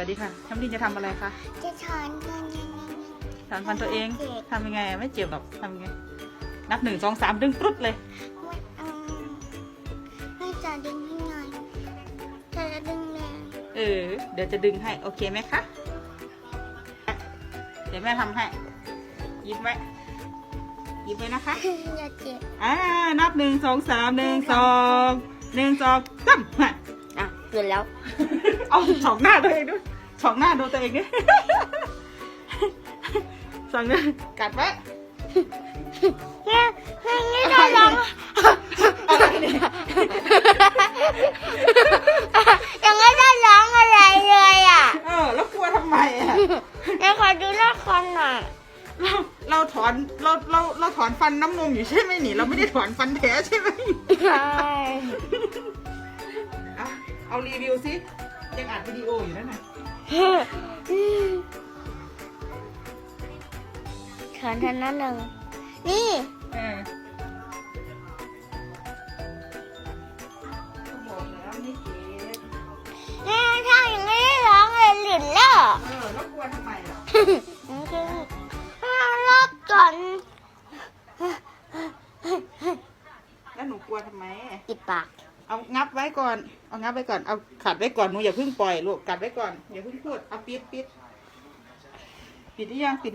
สวัสดีค่ะน้ำดินจะทำอะไรคะ จะถอนเงินยังไงถอนฟันตัวเองเจ็บทำยังไงอะไม่เจ็บหรอกทำยังไง นับหนึ่งสองสามดึงปรุดเลยไม่เอาไม่จะดึงให้หน่อยจะดึงแรงเออ เดี๋ยวจะดึงให้ โอเคไหมคะ เดี๋ยวแม่ทำให้ ยิ้มไว้ ยิ้มไว้นะคะอย่าเจ็บ อ่า นับหนึ่งสองสามหนึ่งสองหนึ่งสองสามมาอะ เกินแล้ว เอาสองหน้าตัวเองด้วยสองหน้าดูตัวเองด้วยสองหน้ากัดไว้เนี่ยนี่จะร้องอะไรเนี่ยยังไม่ได้ร้องอะไรเลยอะเออ แล้วกลัวทำไมอะเดี๋ยวขอดูละครหน่อยเราเราถอนเราเราเราถอนฟันน้ำนมอยู่ใช่ไหมนี่เราไม่ได้ถอนฟันแท้ใช่ไหมใช่อะ เอารีวิวซิยังอัดวิดีโออยู่นั่นน่ะถอนทันนั้นหนึ่ง นี่ เออก็บอกแล้วไม่เจ็บนี่ถ้ายังไม่ได้ร้องเลยหลุดแล้ว เออแล้วกลัวทำไมอะมันคือรอบก่อนแล้วหนูกลัวทำไม ปิดปาก เอางับไว้ก่อน เอางับไว้ก่อน เอาขัดไว้ก่อนหนูอย่าเพิ่งปล่อยลูกกัดไว้ก่อนอย่าเพิ่งพูด เอาปิดปิด ปิดหรือยังปิด